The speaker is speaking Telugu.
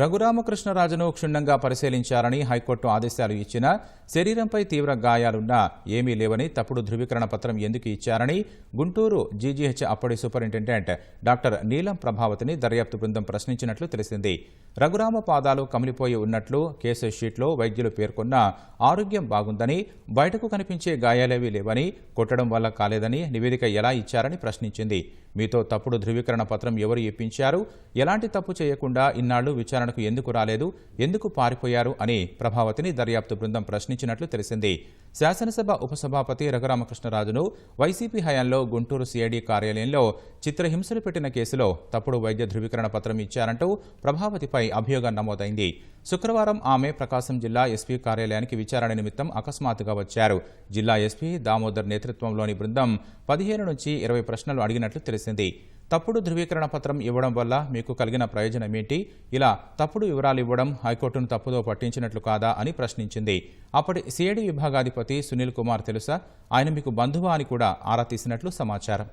రఘురామకృష్ణరాజును క్షుణ్ణంగా పరిశీలించాలని హైకోర్టు ఆదేశాలు ఇచ్చినా శరీరంపై తీవ్ర గాయాలున్నా ఏమీ లేవని తప్పుడు ధృవీకరణ పత్రం ఎందుకు ఇచ్చారని గుంటూరు జీజీహెచ్ అప్పటి సూపరింటెండెంట్ డాక్టర్ నీలం ప్రభావతిని దర్యాప్తు బృందం ప్రశ్నించినట్లు తెలిసింది. రఘురామ పాదాలు కమిలిపోయి ఉన్నట్లు కేసు షీట్లో వైద్యులు పేర్కొన్న ఆరోగ్యం బాగుందని బయటకు కనిపించే గాయాలేవీ లేవని కొట్టడం వల్ల కాలేదని నివేదిక ఎలా ఇచ్చారని ప్రశ్నించింది. మీతో తప్పుడు ధృవీకరణ పత్రం ఎవరు ఇప్పించారు? ఎలాంటి తప్పు చేయకుండా ఇన్నాళ్ళు విచారణకు ఎందుకు రాలేదు? ఎందుకు పారిపోయారు? అని ప్రభావతిని దర్యాప్తు బృందం ప్రశ్నించినట్లు తెలిసింది. శాసనసభ ఉపసభాపతి రఘురామకృష్ణరాజును వైసీపీ హయాంలో గుంటూరు సిఐడి కార్యాలయంలో చిత్రహింసలు పెట్టిన కేసులో తప్పుడు వైద్య ధృవీకరణ పత్రం ఇచ్చారంటూ ప్రభావతిపై అభియోగం నమోదైంది. శుక్రవారం ఆమె ప్రకాశం జిల్లా ఎస్పీ కార్యాలయానికి విచారణ నిమిత్తం అకస్మాత్తుగా వచ్చారు. జిల్లా ఎస్పీ దామోదర్ నేతృత్వంలోని బృందం పదిహేను నుంచి ఇరవై ప్రశ్నలు అడిగినట్లు తెలిసింది. తప్పుడు ధృవీకరణ పత్రం ఇవ్వడం వల్ల మీకు కలిగిన ప్రయోజనం ఏంటి? ఇలా తప్పుడు వివరాలు ఇవ్వడం హైకోర్టును తప్పుదో పట్టించినట్లు కాదా అని ప్రశ్నించింది. అప్పటి సిఐడి విభాగాధిపతి సునీల్ కుమార్ తెలుసా? ఆయన మీకు బంధువా అని కూడా ఆరా తీసినట్లు సమాచారం.